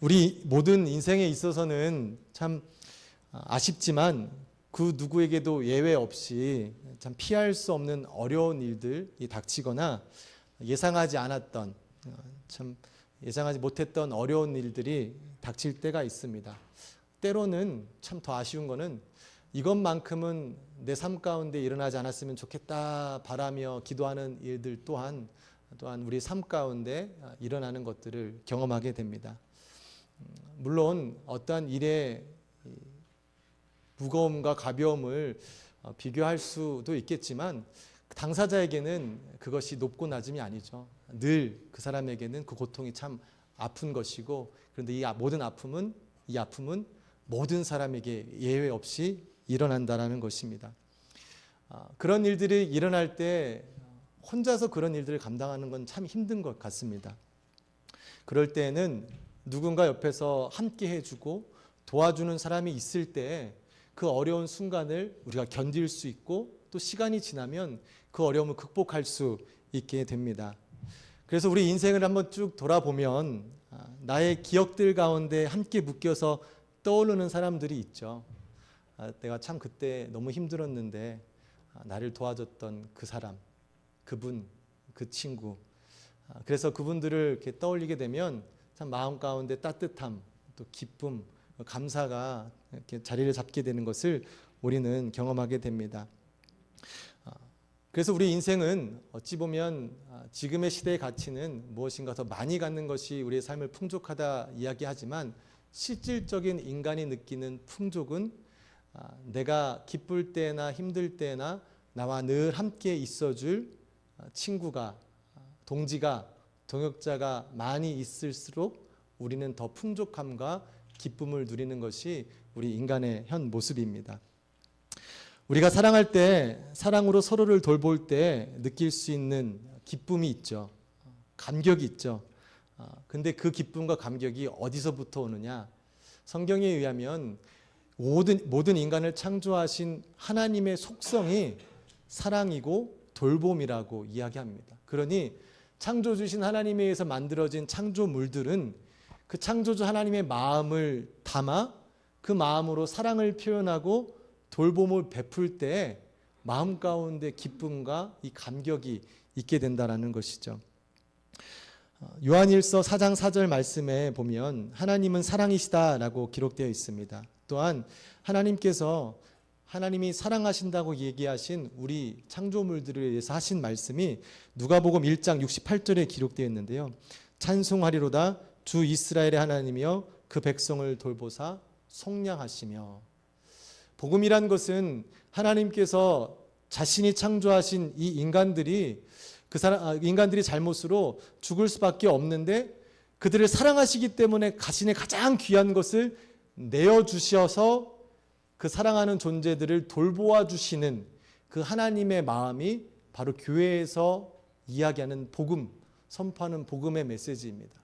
우리 모든 인생에 있어서는 참 아쉽지만 그 누구에게도 예외 없이 참 피할 수 없는 어려운 일들이 닥치거나 예상하지 않았던 어, 참 예상하지 못했던 어려운 일들이 닥칠 때가 있습니다. 때로는 참 더 아쉬운 거는 이것만큼은 내 삶 가운데 일어나지 않았으면 좋겠다 바라며 기도하는 일들 또한 또한 우리 삶 가운데 일어나는 것들을 경험하게 됩니다. 음, 물론 어떠한 일의 무거움과 가벼움을 어, 비교할 수도 있겠지만 당사자에게는 그것이 높고 낮음이 아니죠. 늘 그 사람에게는 그 고통이 참 아픈 것이고 그런데 이 아- 모든 아픔은 이 아픔은 모든 사람에게 예외 없이 일어난다라는 것입니다. 아, 그런 일들이 일어날 때 혼자서 그런 일들을 감당하는 건 참 힘든 것 같습니다. 그럴 때에는 누군가 옆에서 함께 해주고 도와주는 사람이 있을 때 그 어려운 순간을 우리가 견딜 수 있고 또 시간이 지나면 그 어려움을 극복할 수 있게 됩니다. 그래서 우리 인생을 한번 쭉 돌아보면 아, 나의 기억들 가운데 함께 묶여서 떠오르는 사람들이 있죠. 아, 내가 참 그때 너무 힘들었는데 아, 나를 도와줬던 그 사람, 그분, 그 친구. 아, 그래서 그분들을 이렇게 떠올리게 되면 참 마음 가운데 따뜻함, 또 기쁨, 감사가 이렇게 자리를 잡게 되는 것을 우리는 경험하게 됩니다. 아, 그래서 우리 인생은 어찌 보면 아, 지금의 시대의 가치는 무엇인가 더 많이 갖는 것이 우리의 삶을 풍족하다 이야기하지만 실질적인 인간이 느끼는 풍족은 아, 내가 기쁠 때나 힘들 때나 나와 늘 함께 있어줄 친구가 동지가 동역자가 많이 있을수록 우리는 더 풍족함과 기쁨을 누리는 것이 우리 인간의 현 모습입니다. 우리가 사랑할 때 사랑으로 서로를 돌볼 때 느낄 수 있는 기쁨이 있죠. 감격이 있죠. 아, 근데 그 기쁨과 감격이 어디서부터 오느냐? 성경에 의하면 모든 모든 인간을 창조하신 하나님의 속성이 사랑이고 돌봄이라고 이야기합니다. 그러니 창조 주신 하나님에 의해서 만들어진 창조물들은 그 창조주 하나님의 마음을 담아 그 마음으로 사랑을 표현하고 돌봄을 베풀 때 마음 가운데 기쁨과 이 감격이 있게 된다라는 것이죠. 어, 요한일서 4장 4절 말씀에 보면 하나님은 사랑이시다라고 기록되어 있습니다. 또한 하나님께서 하나님이 사랑하신다고 얘기하신 우리 창조물들에 대해서 하신 말씀이 누가복음 1장 68절에 기록되어 있는데요. 찬송하리로다 주 이스라엘의 하나님이여 그 백성을 돌보사 속량하시며 복음이란 것은 하나님께서 자신이 창조하신 이 인간들이 그 사람 아, 인간들이 잘못으로 죽을 수밖에 없는데 그들을 사랑하시기 때문에 자신의 가장 귀한 것을 내어 주셔서 그 사랑하는 존재들을 돌보아 주시는 그 하나님의 마음이 바로 교회에서 이야기하는 복음, 선포하는 복음의 메시지입니다.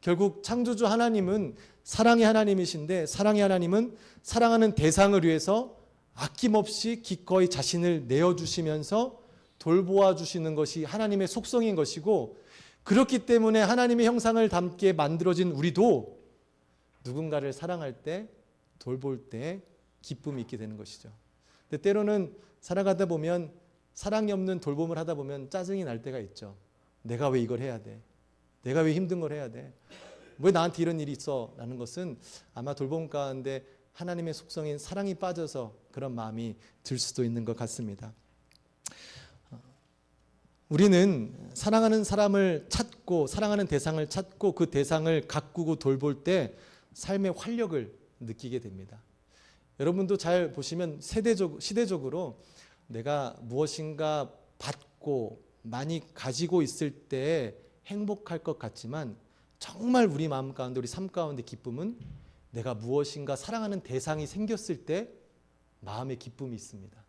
결국 창조주 하나님은 사랑의 하나님이신데 사랑의 하나님은 사랑하는 대상을 위해서 아낌없이 기꺼이 자신을 내어 주시면서 돌보아 주시는 것이 하나님의 속성인 것이고 그렇기 때문에 하나님의 형상을 담게 만들어진 우리도 누군가를 사랑할 때 돌볼 때 기쁨이 있게 되는 것이죠. 근데 때로는 살아가다 보면 사랑이 없는 돌봄을 하다 보면 짜증이 날 때가 있죠. 내가 왜 이걸 해야 돼? 내가 왜 힘든 걸 해야 돼? 왜 나한테 이런 일이 있어? 라는 것은 아마 돌봄 가운데 하나님의 속성인 사랑이 빠져서 그런 마음이 들 수도 있는 것 같습니다. 우리는 사랑하는 사람을 찾고 사랑하는 대상을 찾고 그 대상을 가꾸고 돌볼 때 삶의 활력을 느끼게 됩니다. 여러분도 잘 보시면 세대적 시대적으로 내가 무엇인가 받고 많이 가지고 있을 때 행복할 것 같지만 정말 우리 마음 가운데 우리 삶 가운데 기쁨은 내가 무엇인가 사랑하는 대상이 생겼을 때 마음의 기쁨이 있습니다.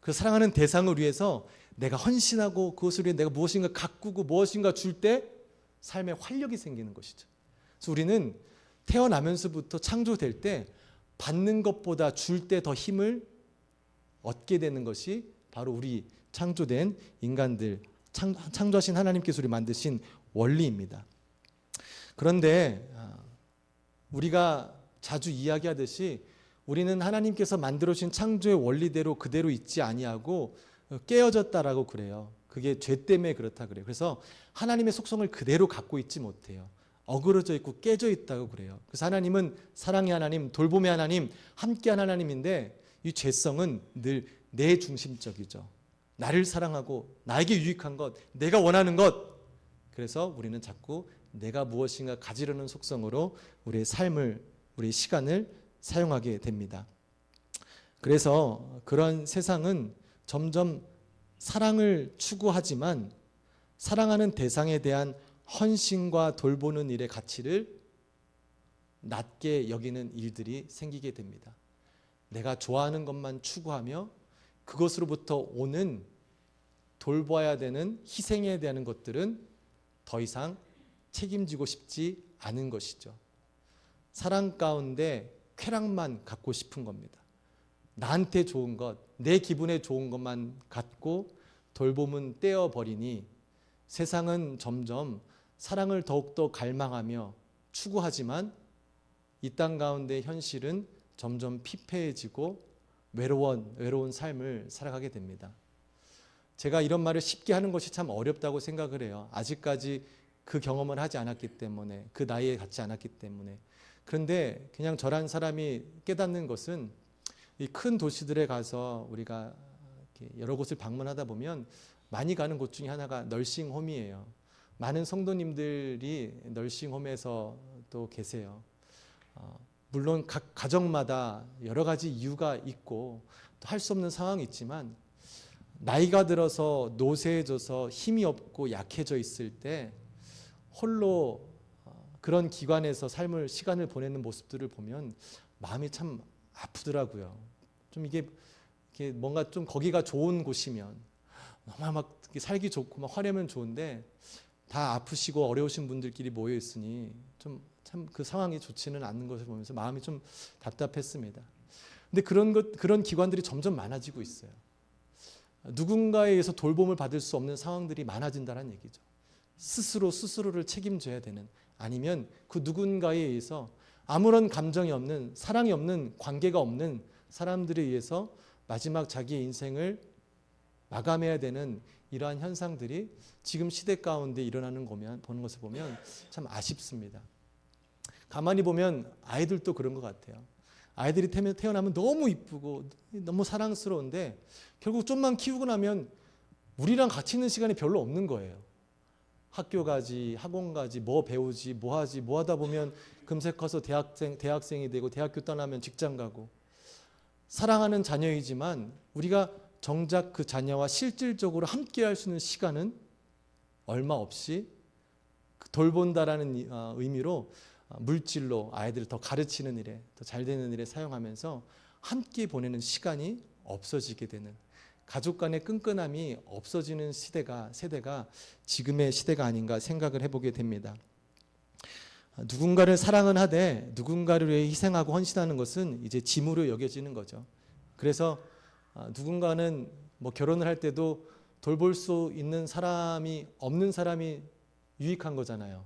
그 사랑하는 대상을 위해서 내가 헌신하고 그것을 위해 내가 무엇인가 가꾸고 무엇인가 줄 때 삶의 활력이 생기는 것이죠. 그래서 우리는 태어나면서부터 창조될 때 받는 것보다 줄 때 더 힘을 얻게 되는 것이 바로 우리 창조된 인간들, 창, 창조하신 하나님께서 우리 만드신 원리입니다. 그런데 우리가 자주 이야기하듯이 우리는 하나님께서 만들어 주신 창조의 원리대로 그대로 있지 아니하고 깨어졌다라고 그래요. 그게 죄 때문에 그렇다 그래요. 그래서 하나님의 속성을 그대로 갖고 있지 못해요. 어그러져 있고 깨져 있다고 그래요. 그래서 하나님은 사랑의 하나님, 돌봄의 하나님, 함께한 하나님인데 이 죄성은 늘 내 중심적이죠. 나를 사랑하고 나에게 유익한 것, 내가 원하는 것. 그래서 우리는 자꾸 내가 무엇인가 가지려는 속성으로 우리의 삶을, 우리의 시간을 사용하게 됩니다. 그래서 그런 세상은 점점 사랑을 추구하지만 사랑하는 대상에 대한 헌신과 돌보는 일의 가치를 낮게 여기는 일들이 생기게 됩니다. 내가 좋아하는 것만 추구하며 그것으로부터 오는 돌봐야 되는 희생해야 되는 것들은 더 이상 책임지고 싶지 않은 것이죠. 사랑 가운데 쾌락만 갖고 싶은 겁니다. 나한테 좋은 것, 내 기분에 좋은 것만 갖고 돌봄은 떼어버리니 세상은 점점 사랑을 더욱더 갈망하며 추구하지만 이 땅 가운데 현실은 점점 피폐해지고 외로운, 외로운 삶을 살아가게 됩니다. 제가 이런 말을 쉽게 하는 것이 참 어렵다고 생각을 해요. 아직까지 그 경험을 하지 않았기 때문에, 그 나이에 갖지 않았기 때문에. 그런데 그냥 저란 사람이 깨닫는 것은 이 큰 도시들에 가서 우리가 여러 곳을 방문하다 보면 많이 가는 곳 중에 하나가 널싱홈이에요. 많은 성도님들이 널싱홈에서 또 계세요. 어, 물론 각 가정마다 여러 가지 이유가 있고 또 할 수 없는 상황이 있지만 나이가 들어서 노쇠해져서 힘이 없고 약해져 있을 때 홀로 어, 그런 기관에서 삶을 시간을 보내는 모습들을 보면 마음이 참 아프더라고요. 좀 이게, 이게 뭔가 좀 거기가 좋은 곳이면 정말 막 살기 좋고 막 화려면 좋은데 다 아프시고 어려우신 분들끼리 모여 있으니 좀 참 그 상황이 좋지는 않는 것을 보면서 마음이 좀 답답했습니다. 근데 그런 것 그런 기관들이 점점 많아지고 있어요. 누군가에 의해서 돌봄을 받을 수 없는 상황들이 많아진다는 얘기죠. 스스로 스스로를 책임져야 되는 아니면 그 누군가에 의해서 아무런 감정이 없는 사랑이 없는 관계가 없는 사람들에 의해서 마지막 자기의 인생을 마감해야 되는 이러한 현상들이 지금 시대 가운데 일어나는 거면 보는 것을 보면 참 아쉽습니다. 가만히 보면 아이들도 그런 것 같아요. 아이들이 태어나면 너무 이쁘고 너무 사랑스러운데 결국 좀만 키우고 나면 우리랑 같이 있는 시간이 별로 없는 거예요. 학교 가지, 학원 가지, 뭐 배우지, 뭐 하지, 뭐 하다 보면 금세 커서 대학생, 대학생이 되고 대학교 떠나면 직장 가고 사랑하는 자녀이지만 우리가 정작 그 자녀와 실질적으로 함께 할 수 있는 시간은 얼마 없이 그 돌본다라는 어, 의미로 어, 물질로 아이들을 더 가르치는 일에 더 잘 되는 일에 사용하면서 함께 보내는 시간이 없어지게 되는 가족 간의 끈끈함이 없어지는 시대가 세대가 지금의 시대가 아닌가 생각을 해보게 됩니다. 누군가를 사랑은 하되 누군가를 위해 희생하고 헌신하는 것은 이제 짐으로 여겨지는 거죠. 그래서 아, 누군가는 뭐 결혼을 할 때도 돌볼 수 있는 사람이 없는 사람이 유익한 거잖아요.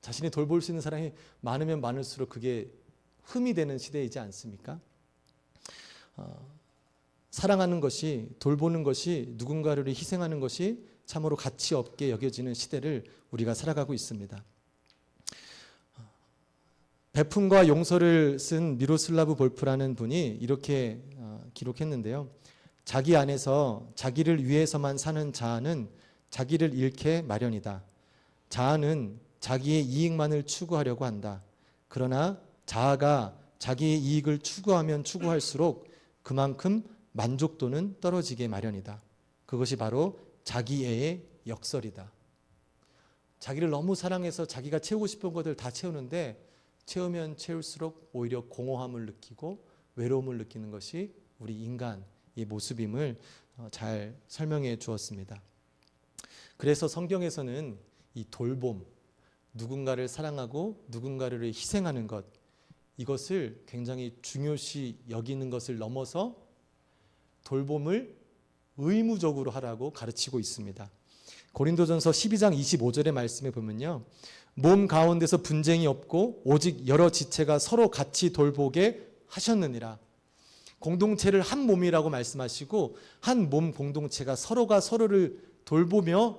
자신이 돌볼 수 있는 사람이 많으면 많을수록 그게 흠이 되는 시대이지 않습니까? 어, 사랑하는 것이 돌보는 것이 누군가를 희생하는 것이 참으로 가치 없게 여겨지는 시대를 우리가 살아가고 있습니다. 베품과 용서를 쓴 미로슬라브 볼프라는 분이 이렇게 어, 기록했는데요. 자기 안에서 자기를 위해서만 사는 자아는 자기를 잃게 마련이다. 자아는 자기의 이익만을 추구하려고 한다. 그러나 자아가 자기의 이익을 추구하면 추구할수록 그만큼 만족도는 떨어지게 마련이다. 그것이 바로 자기애의 역설이다. 자기를 너무 사랑해서 자기가 채우고 싶은 것들 다 채우는데 채우면 채울수록 오히려 공허함을 느끼고 외로움을 느끼는 것이 우리 인간 의 모습임을 어, 잘 설명해 주었습니다. 그래서 성경에서는 이 돌봄, 누군가를 사랑하고 누군가를 희생하는 것, 이것을 굉장히 중요시 여기는 것을 넘어서 돌봄을 의무적으로 하라고 가르치고 있습니다. 고린도전서 12장 25절의 말씀에 보면요. 몸 가운데서 분쟁이 없고 오직 여러 지체가 서로 같이 돌보게 하셨느니라. 공동체를 한 몸이라고 말씀하시고 한 몸 공동체가 서로가 서로를 돌보며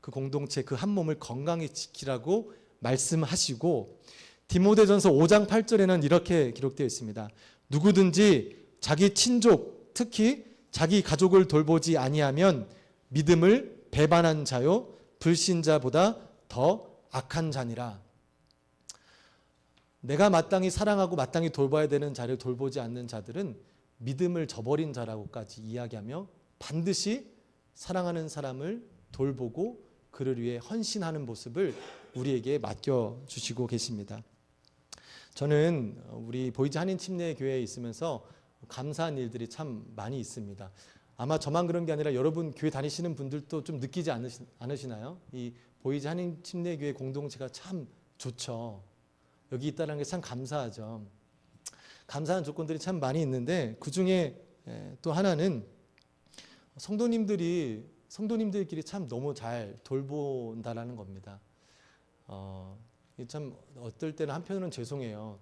그 공동체 그 한 몸을 건강히 지키라고 말씀하시고 디모데전서 5장 8절에는 이렇게 기록되어 있습니다. 누구든지 자기 친족 특히 자기 가족을 돌보지 아니하면 믿음을 배반한 자요 불신자보다 더 악한 자니라. 내가 마땅히 사랑하고 마땅히 돌봐야 되는 자를 돌보지 않는 자들은 믿음을 저버린 자라고까지 이야기하며 반드시 사랑하는 사람을 돌보고 그를 위해 헌신하는 모습을 우리에게 맡겨 주시고 계십니다. 저는 우리 보이지 한인 침례 교회에 있으면서 감사한 일들이 참 많이 있습니다. 아마 저만 그런 게 아니라 여러분 교회 다니시는 분들도 좀 느끼지 않으시, 않으시나요? 이 보이지 한인 침례 교회 공동체가 참 좋죠. 여기 있다는 게 참 감사하죠. 감사한 조건들이 참 많이 있는데 그 중에 또 하나는 성도님들이 성도님들끼리 참 너무 잘 돌본다라는 겁니다. 어, 참 어떨 때는 한편으로는 죄송해요.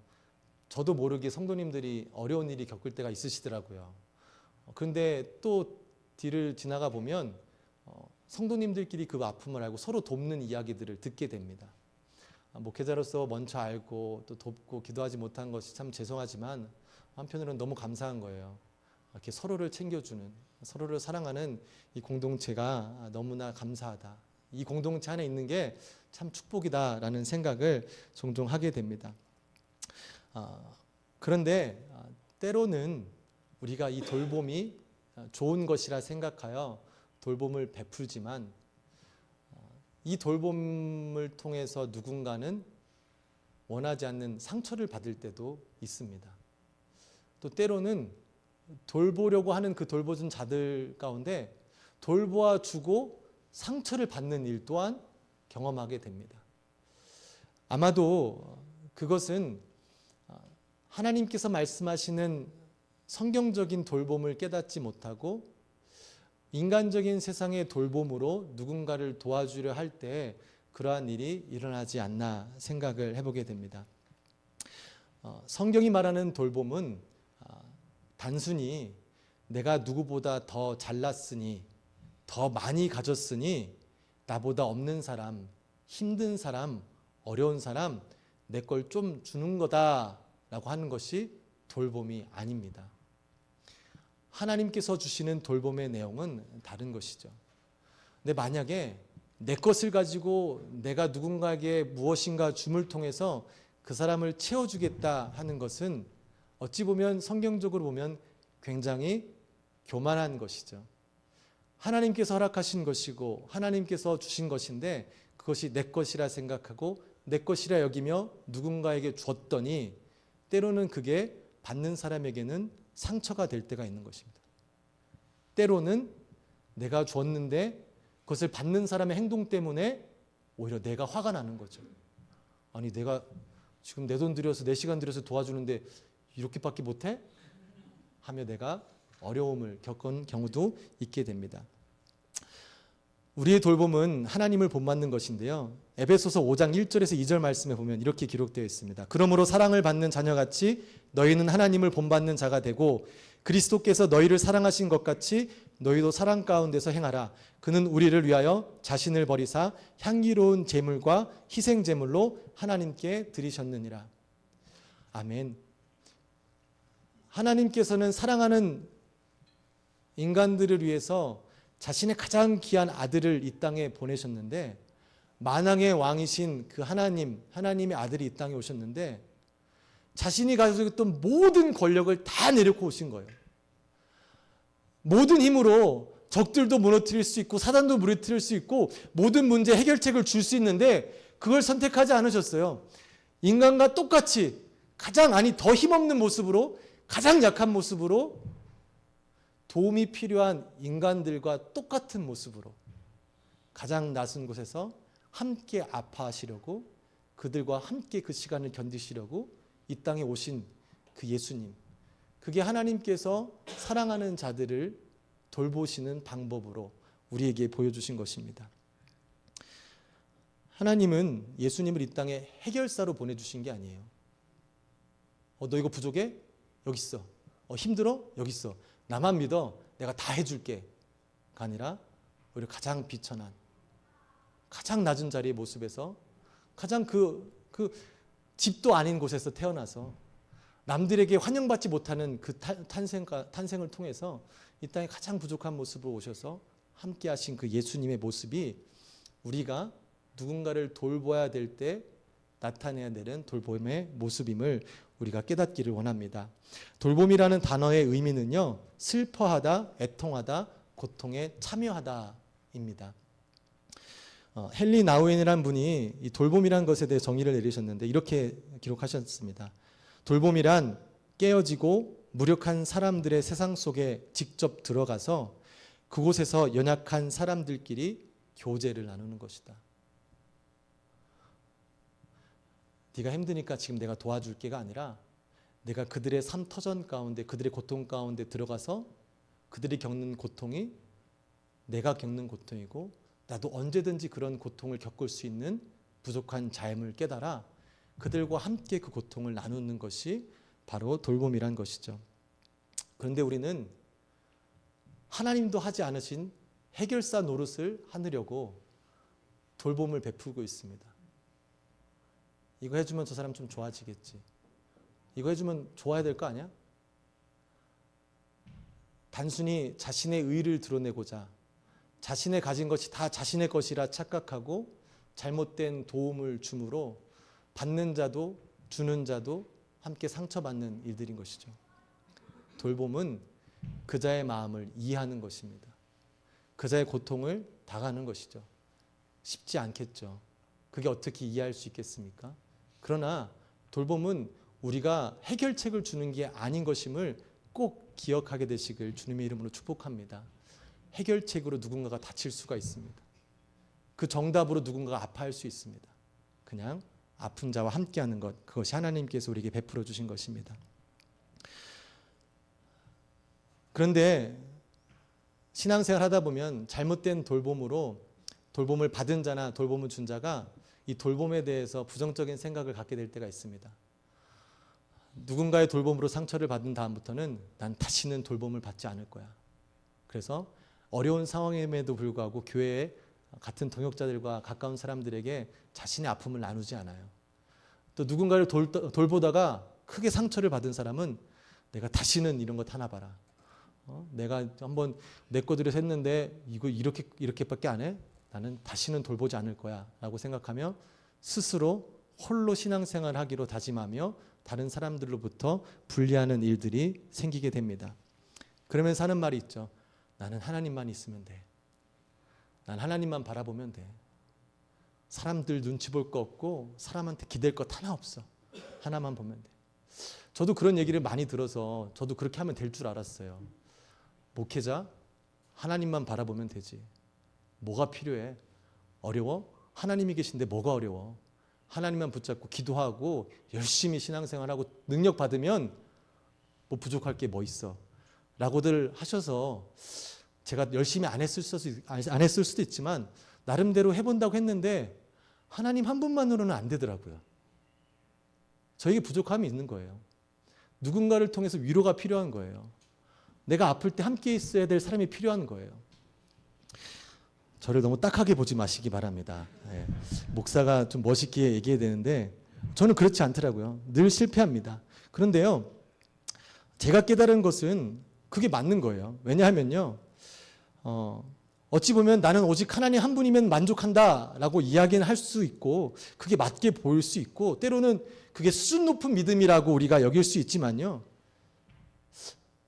저도 모르게 성도님들이 어려운 일이 겪을 때가 있으시더라고요. 어, 그런데 또 뒤를 지나가 보면 어, 성도님들끼리 그 아픔을 알고 서로 돕는 이야기들을 듣게 됩니다. 아, 목회자로서 먼저 알고 또 돕고 기도하지 못한 것이 참 죄송하지만 한편으로는 너무 감사한 거예요. 이렇게 서로를 챙겨주는 서로를 사랑하는 이 공동체가 너무나 감사하다. 이 공동체 안에 있는 게 참 축복이다라는 생각을 종종 하게 됩니다. 아, 그런데 아, 때로는 우리가 이 돌봄이 좋은 것이라 생각하여 돌봄을 베풀지만 이 돌봄을 통해서 누군가는 원하지 않는 상처를 받을 때도 있습니다. 또 때로는 돌보려고 하는 그 돌보준 자들 가운데 돌보아 주고 상처를 받는 일 또한 경험하게 됩니다. 아마도 그것은 하나님께서 말씀하시는 성경적인 돌봄을 깨닫지 못하고 인간적인 세상의 돌봄으로 누군가를 도와주려 할 때 그러한 일이 일어나지 않나 생각을 해보게 됩니다. 어, 성경이 말하는 돌봄은 어, 단순히 내가 누구보다 더 잘났으니 더 많이 가졌으니 나보다 없는 사람, 힘든 사람, 어려운 사람 내 걸 좀 주는 거다라고 하는 것이 돌봄이 아닙니다. 하나님께서 주시는 돌봄의 내용은 다른 것이죠. 근데 만약에 내 것을 가지고 내가 누군가에게 무엇인가 줌을 통해서 그 사람을 채워주겠다 하는 것은 어찌 보면 성경적으로 보면 굉장히 교만한 것이죠. 하나님께서 허락하신 것이고 하나님께서 주신 것인데 그것이 내 것이라 생각하고 내 것이라 여기며 누군가에게 줬더니 때로는 그게 받는 사람에게는 상처가 될 때가 있는 것입니다. 때로는 내가 줬는데 그것을 받는 사람의 행동 때문에 오히려 내가 화가 나는 거죠. 아니 내가 지금 내 돈 들여서 내 시간 들여서 도와주는데 이렇게밖에 못해? 하며 내가 어려움을 겪은 경우도 있게 됩니다. 우리의 돌봄은 하나님을 본받는 것인데요. 에베소서 5장 1절에서 2절 말씀에 보면 이렇게 기록되어 있습니다. 그러므로 사랑을 받는 자녀같이 너희는 하나님을 본받는 자가 되고 그리스도께서 너희를 사랑하신 것 같이 너희도 사랑 가운데서 행하라. 그는 우리를 위하여 자신을 버리사 향기로운 제물과 희생 제물로 하나님께 드리셨느니라. 아멘. 하나님께서는 사랑하는 인간들을 위해서 자신의 가장 귀한 아들을 이 땅에 보내셨는데 만왕의 왕이신 그 하나님, 하나님의 아들이 이 땅에 오셨는데 자신이 가지고 있던 모든 권력을 다 내려놓고 오신 거예요. 모든 힘으로 적들도 무너뜨릴 수 있고 사단도 무너뜨릴 수 있고 모든 문제 해결책을 줄 수 있는데 그걸 선택하지 않으셨어요. 인간과 똑같이 가장 아니 더 힘없는 모습으로 가장 약한 모습으로 도움이 필요한 인간들과 똑같은 모습으로 가장 낮은 곳에서 함께 아파하시려고 그들과 함께 그 시간을 견디시려고 이 땅에 오신 그 예수님. 그게 하나님께서 사랑하는 자들을 돌보시는 방법으로 우리에게 보여주신 것입니다. 하나님은 예수님을 이 땅에 해결사로 보내주신 게 아니에요. 어, 너 이거 부족해? 여기 있어. 어, 힘들어? 여기 있어. 나만 믿어. 내가 다 해줄게. 가 아니라 오히려 가장 비천한, 가장 낮은 자리의 모습에서 가장 그, 그 집도 아닌 곳에서 태어나서 남들에게 환영받지 못하는 그 탄- 탄생과, 탄생을 통해서 이 땅에 가장 부족한 모습으로 오셔서 함께 하신 그 예수님의 모습이 우리가 누군가를 돌봐야 될 때 나타내야 되는 돌봄의 모습임을 우리가 깨닫기를 원합니다. 돌봄이라는 단어의 의미는요, 슬퍼하다, 애통하다, 고통에 참여하다입니다. 어, 헨리 나우엔이라는 분이 이 돌봄이라는 것에 대해 정의를 내리셨는데 이렇게 기록하셨습니다. 돌봄이란 깨어지고 무력한 사람들의 세상 속에 직접 들어가서 그곳에서 연약한 사람들끼리 교제를 나누는 것이다. 네가 힘드니까 지금 내가 도와줄게가 아니라 내가 그들의 삶 터전 가운데 그들의 고통 가운데 들어가서 그들이 겪는 고통이 내가 겪는 고통이고 나도 언제든지 그런 고통을 겪을 수 있는 부족한 자임을 깨달아 그들과 함께 그 고통을 나누는 것이 바로 돌봄이란 것이죠. 그런데 우리는 하나님도 하지 않으신 해결사 노릇을 하느려고 돌봄을 베풀고 있습니다. 이거 해주면 저 사람 좀 좋아지겠지. 이거 해주면 좋아야 될 거 아니야? 단순히 자신의 의를 드러내고자 자신의 가진 것이 다 자신의 것이라 착각하고 잘못된 도움을 주므로 받는 자도 주는 자도 함께 상처받는 일들인 것이죠. 돌봄은 그자의 마음을 이해하는 것입니다. 그자의 고통을 당하는 것이죠. 쉽지 않겠죠. 그게 어떻게 이해할 수 있겠습니까? 그러나 돌봄은 우리가 해결책을 주는 게 아닌 것임을 꼭 기억하게 되시길 주님의 이름으로 축복합니다. 해결책으로 누군가가 다칠 수가 있습니다. 그 정답으로 누군가가 아파할 수 있습니다. 그냥 아픈 자와 함께하는 것 그것이 하나님께서 우리에게 베풀어 주신 것입니다. 그런데 신앙생활 하다 보면 잘못된 돌봄으로 돌봄을 받은 자나 돌봄을 준 자가 이 돌봄에 대해서 부정적인 생각을 갖게 될 때가 있습니다. 누군가의 돌봄으로 상처를 받은 다음부터는 난 다시는 돌봄을 받지 않을 거야. 그래서 어려운 상황임에도 불구하고 교회에 같은 동역자들과 가까운 사람들에게 자신의 아픔을 나누지 않아요. 또 누군가를 돌, 돌보다가 크게 상처를 받은 사람은 내가 다시는 이런 것 하나 봐라. 어? 내가 한번 내 거들을 했는데 이거 이렇게 이렇게밖에 안 해? 나는 다시는 돌보지 않을 거야 라고 생각하며 스스로 홀로 신앙생활 하기로 다짐하며 다른 사람들로부터 분리하는 일들이 생기게 됩니다. 그러면서 하는 말이 있죠. 나는 하나님만 있으면 돼. 난 하나님만 바라보면 돼. 사람들 눈치 볼 거 없고 사람한테 기댈 것 하나 없어. 하나만 보면 돼. 저도 그런 얘기를 많이 들어서 저도 그렇게 하면 될 줄 알았어요. 목회자 하나님만 바라보면 되지. 뭐가 필요해? 어려워? 하나님이 계신데 뭐가 어려워? 하나님만 붙잡고 기도하고 열심히 신앙생활하고 능력 받으면 뭐 부족할 게 뭐 있어? 라고들 하셔서 제가 열심히 안 했을 수도, 안 했을 수도 있지만 나름대로 해본다고 했는데 하나님 한 분만으로는 안 되더라고요. 저에게 부족함이 있는 거예요. 누군가를 통해서 위로가 필요한 거예요. 내가 아플 때 함께 있어야 될 사람이 필요한 거예요. 저를 너무 딱하게 보지 마시기 바랍니다. 예. 목사가 좀 멋있게 얘기해야 되는데 저는 그렇지 않더라고요. 늘 실패합니다. 그런데요, 제가 깨달은 것은 그게 맞는 거예요. 왜냐하면요, 어, 어찌 보면 나는 오직 하나님 한 분이면 만족한다라고 이야기는 할 수 있고 그게 맞게 보일 수 있고 때로는 그게 수준 높은 믿음이라고 우리가 여길 수 있지만요.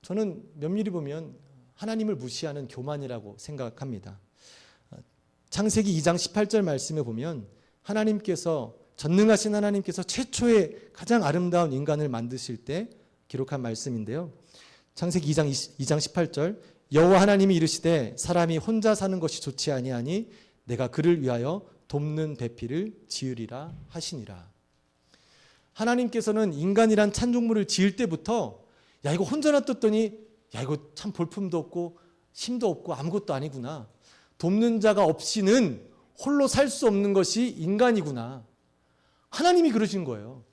저는 면밀히 보면 하나님을 무시하는 교만이라고 생각합니다. 창세기 2장 18절 말씀에 보면 하나님께서 전능하신 하나님께서 최초의 가장 아름다운 인간을 만드실 때 기록한 말씀인데요. 창세기 2장 2장 18절 여호와 하나님이 이르시되 사람이 혼자 사는 것이 좋지 아니하니 내가 그를 위하여 돕는 배필을 지으리라 하시니라. 하나님께서는 인간이란 찬종물을 지을 때부터 야 이거 혼자 놔뒀더니 야 이거 참 볼품도 없고 힘도 없고 아무것도 아니구나. 돕는 자가 없이는 홀로 살 수 없는 것이 인간이구나. 하나님이 그러신 거예요.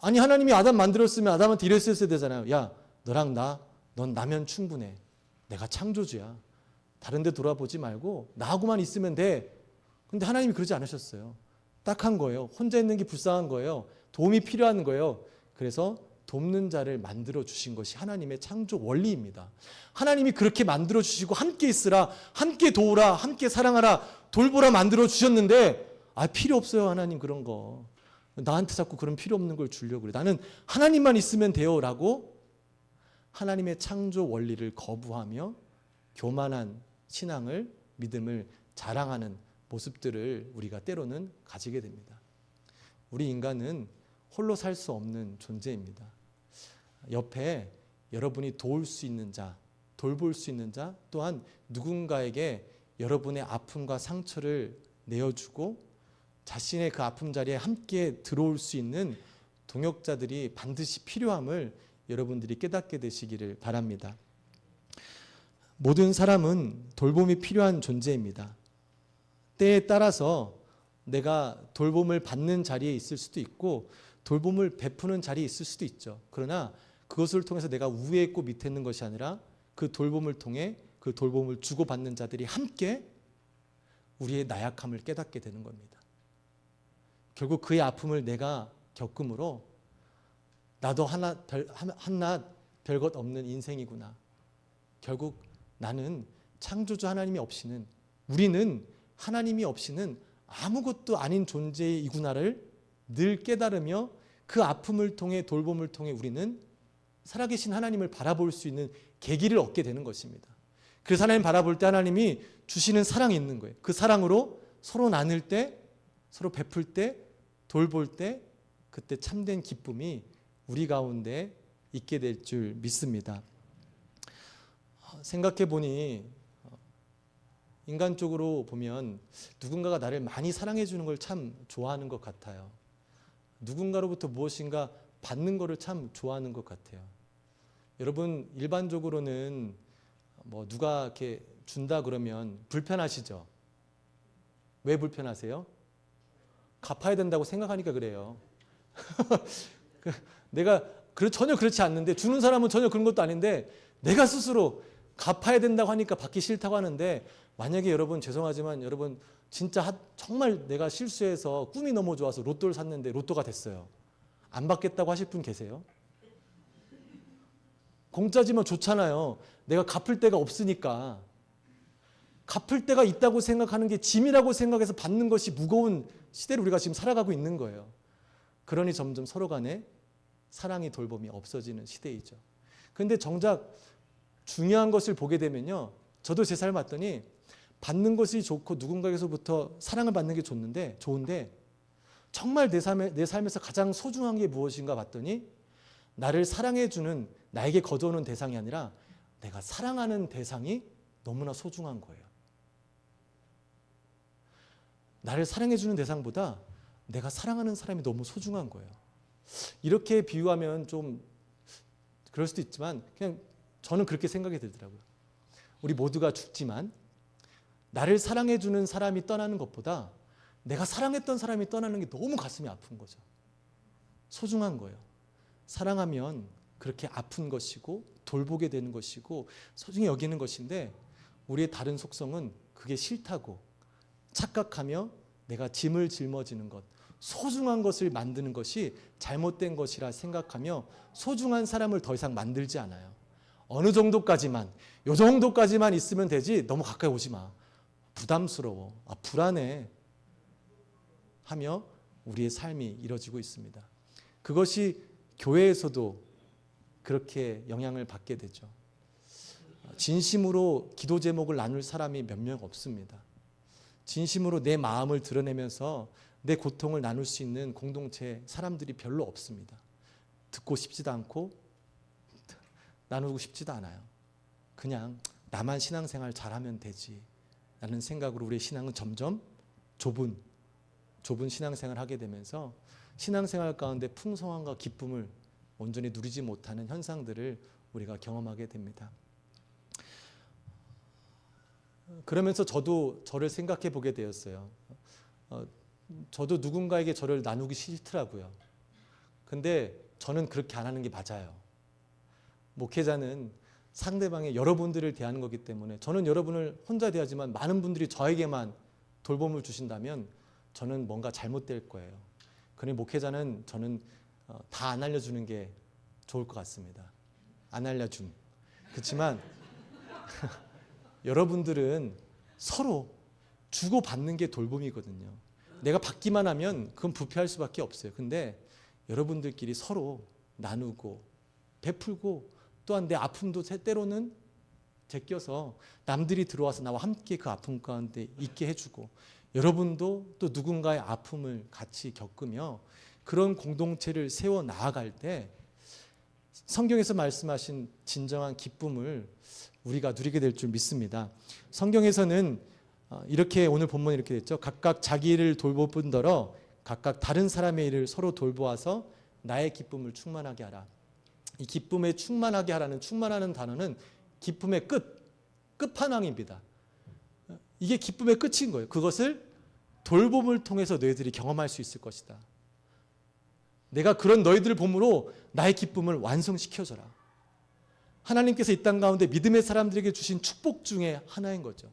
아니 하나님이 아담 만들었으면 아담한테 이랬어야 되잖아요. 야 너랑 나, 넌 나면 충분해. 내가 창조주야. 다른 데 돌아보지 말고 나하고만 있으면 돼. 근데 하나님이 그러지 않으셨어요. 딱한 거예요. 혼자 있는 게 불쌍한 거예요. 도움이 필요한 거예요. 그래서 돕는 자를 만들어 주신 것이 하나님의 창조 원리입니다. 하나님이 그렇게 만들어 주시고 함께 있으라, 함께 도우라, 함께 사랑하라, 돌보라 만들어 주셨는데 아 필요 없어요 하나님 그런 거. 나한테 자꾸 그런 필요 없는 걸 주려고 그래. 나는 하나님만 있으면 돼요라고 하나님의 창조 원리를 거부하며 교만한 신앙을 믿음을 자랑하는 모습들을 우리가 때로는 가지게 됩니다. 우리 인간은 홀로 살 수 없는 존재입니다. 옆에 여러분이 도울 수 있는 자, 돌볼 수 있는 자, 또한 누군가에게 여러분의 아픔과 상처를 내어주고 자신의 그 아픔 자리에 함께 들어올 수 있는 동역자들이 반드시 필요함을 여러분들이 깨닫게 되시기를 바랍니다. 모든 사람은 돌봄이 필요한 존재입니다. 때에 따라서 내가 돌봄을 받는 자리에 있을 수도 있고 돌봄을 베푸는 자리에 있을 수도 있죠. 그러나 그것을 통해서 내가 위에 있고 밑에 있는 것이 아니라 그 돌봄을 통해 그 돌봄을 주고받는 자들이 함께 우리의 나약함을 깨닫게 되는 겁니다. 결국 그의 아픔을 내가 겪음으로 나도 하나 한낱 별것 없는 인생이구나. 결국 나는 창조주 하나님이 없이는 우리는 하나님이 없이는 아무것도 아닌 존재이구나를 늘 깨달으며 그 아픔을 통해 돌봄을 통해 우리는 살아계신 하나님을 바라볼 수 있는 계기를 얻게 되는 것입니다. 그래서 하나님 바라볼 때 하나님이 주시는 사랑이 있는 거예요. 그 사랑으로 서로 나눌 때, 서로 베풀 때, 돌볼 때 그때 참된 기쁨이 우리 가운데 있게 될 줄 믿습니다. 생각해 보니 인간적으로 보면 누군가가 나를 많이 사랑해 주는 걸 참 좋아하는 것 같아요. 누군가로부터 무엇인가 받는 거를 참 좋아하는 것 같아요. 여러분 일반적으로는 뭐 누가 이렇게 준다 그러면 불편하시죠? 왜 불편하세요? 갚아야 된다고 생각하니까 그래요. 그 내가 전혀 그렇지 않는데 주는 사람은 전혀 그런 것도 아닌데 내가 스스로 갚아야 된다고 하니까 받기 싫다고 하는데 만약에 여러분 죄송하지만 여러분 진짜 정말 내가 실수해서 꿈이 너무 좋아서 로또를 샀는데 로또가 됐어요. 안 받겠다고 하실 분 계세요? 공짜지만 좋잖아요. 내가 갚을 데가 없으니까. 갚을 데가 있다고 생각하는 게 짐이라고 생각해서 받는 것이 무거운 시대를 우리가 지금 살아가고 있는 거예요. 그러니 점점 서로 간에 사랑이 돌봄이 없어지는 시대이죠. 그런데 정작 중요한 것을 보게 되면요. 저도 제 삶을 봤더니 받는 것이 좋고 누군가에게서부터 사랑을 받는 게 좋는데 좋은데 정말 내 삶에 내 삶에서 가장 소중한 게 무엇인가 봤더니 나를 사랑해 주는 나에게 거저오는 대상이 아니라 내가 사랑하는 대상이 너무나 소중한 거예요. 나를 사랑해 주는 대상보다 내가 사랑하는 사람이 너무 소중한 거예요. 이렇게 비유하면 좀 그럴 수도 있지만 그냥 저는 그렇게 생각이 들더라고요. 우리 모두가 죽지만 나를 사랑해 주는 사람이 떠나는 것보다 내가 사랑했던 사람이 떠나는 게 너무 가슴이 아픈 거죠. 소중한 거예요. 사랑하면 그렇게 아픈 것이고 돌보게 되는 것이고 소중히 여기는 것인데 우리의 다른 속성은 그게 싫다고 착각하며 내가 짐을 짊어지는 것, 소중한 것을 만드는 것이 잘못된 것이라 생각하며 소중한 사람을 더 이상 만들지 않아요. 어느 정도까지만, 요 정도까지만 있으면 되지 너무 가까이 오지 마. 부담스러워. 아, 불안해. 하며 우리의 삶이 이뤄지고 있습니다. 그것이 교회에서도 그렇게 영향을 받게 되죠. 진심으로 기도 제목을 나눌 사람이 몇 명 없습니다. 진심으로 내 마음을 드러내면서 내 고통을 나눌 수 있는 공동체 사람들이 별로 없습니다. 듣고 싶지도 않고 나누고 싶지도 않아요. 그냥 나만 신앙생활 잘하면 되지. 라는 생각으로 우리의 신앙은 점점 좁은 좁은 신앙생활을 하게 되면서 신앙생활 가운데 풍성함과 기쁨을 온전히 누리지 못하는 현상들을 우리가 경험하게 됩니다. 그러면서 저도 저를 생각해 보게 되었어요. 어, 저도 누군가에게 저를 나누기 싫더라고요. 근데 저는 그렇게 안 하는 게 맞아요. 목회자는 상대방의 여러분들을 대하는 거기 때문에 저는 여러분을 혼자 대하지만 많은 분들이 저에게만 돌봄을 주신다면 저는 뭔가 잘못될 거예요. 그러니 목회자는 저는 어, 다안 알려주는 게 좋을 것 같습니다. 안 알려줌. 그렇지만 여러분들은 서로 주고 받는 게 돌봄이거든요. 내가 받기만 하면 그건 부패할 수밖에 없어요. 근데 여러분들끼리 서로 나누고 베풀고 또한 내 아픔도 때- 때로는 제껴서 남들이 들어와서 나와 함께 그 아픔 가운데 있게 해주고 여러분도 또 누군가의 아픔을 같이 겪으며 그런 공동체를 세워 나아갈 때 성경에서 말씀하신 진정한 기쁨을 우리가 누리게 될 줄 믿습니다. 성경에서는 어, 이렇게 오늘 본문에 이렇게 됐죠. 각각 자기 일을 돌보뿐더러 각각 다른 사람의 일을 서로 돌보아서 나의 기쁨을 충만하게 하라. 이 기쁨에 충만하게 하라는 충만하는 단어는 기쁨의 끝, 끝판왕입니다. 이게 기쁨의 끝인 거예요. 그것을 돌봄을 통해서 너희들이 경험할 수 있을 것이다. 내가 그런 너희들을 봄으로 나의 기쁨을 완성시켜줘라. 하나님께서 이 땅 가운데 믿음의 사람들에게 주신 축복 중에 하나인 거죠.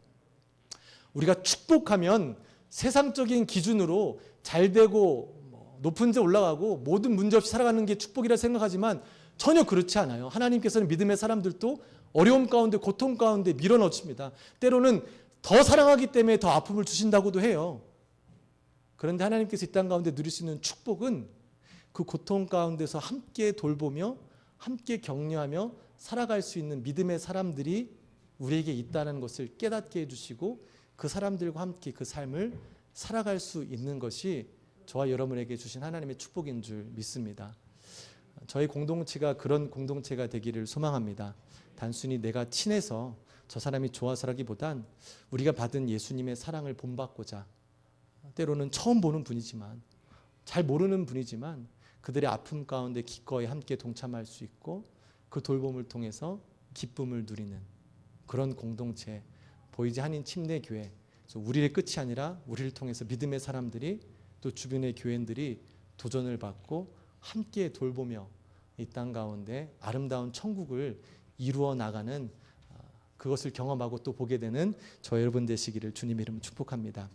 우리가 축복하면 세상적인 기준으로 잘 되고 뭐 높은 데 올라가고 모든 문제 없이 살아가는 게 축복이라 생각하지만 전혀 그렇지 않아요. 하나님께서는 믿음의 사람들도 어려움 가운데 고통 가운데 밀어넣습니다. 때로는 더 사랑하기 때문에 더 아픔을 주신다고도 해요. 그런데 하나님께서 이 땅 가운데 누릴 수 있는 축복은 그 고통 가운데서 함께 돌보며 함께 격려하며 살아갈 수 있는 믿음의 사람들이 우리에게 있다는 것을 깨닫게 해주시고 그 사람들과 함께 그 삶을 살아갈 수 있는 것이 저와 여러분에게 주신 하나님의 축복인 줄 믿습니다. 저희 공동체가 그런 공동체가 되기를 소망합니다. 단순히 내가 친해서 저 사람이 좋아서라기보단 우리가 받은 예수님의 사랑을 본받고자 때로는 처음 보는 분이지만 잘 모르는 분이지만 그들의 아픔 가운데 기꺼이 함께 동참할 수 있고 그 돌봄을 통해서 기쁨을 누리는 그런 공동체 보이지 한인 침례 교회 우리의 끝이 아니라 우리를 통해서 믿음의 사람들이 또 주변의 교인들이 도전을 받고 함께 돌보며 이 땅 가운데 아름다운 천국을 이루어 나가는 아, 그것을 경험하고 또 보게 되는 저 여러분 되시기를 주님 이름 축복합니다.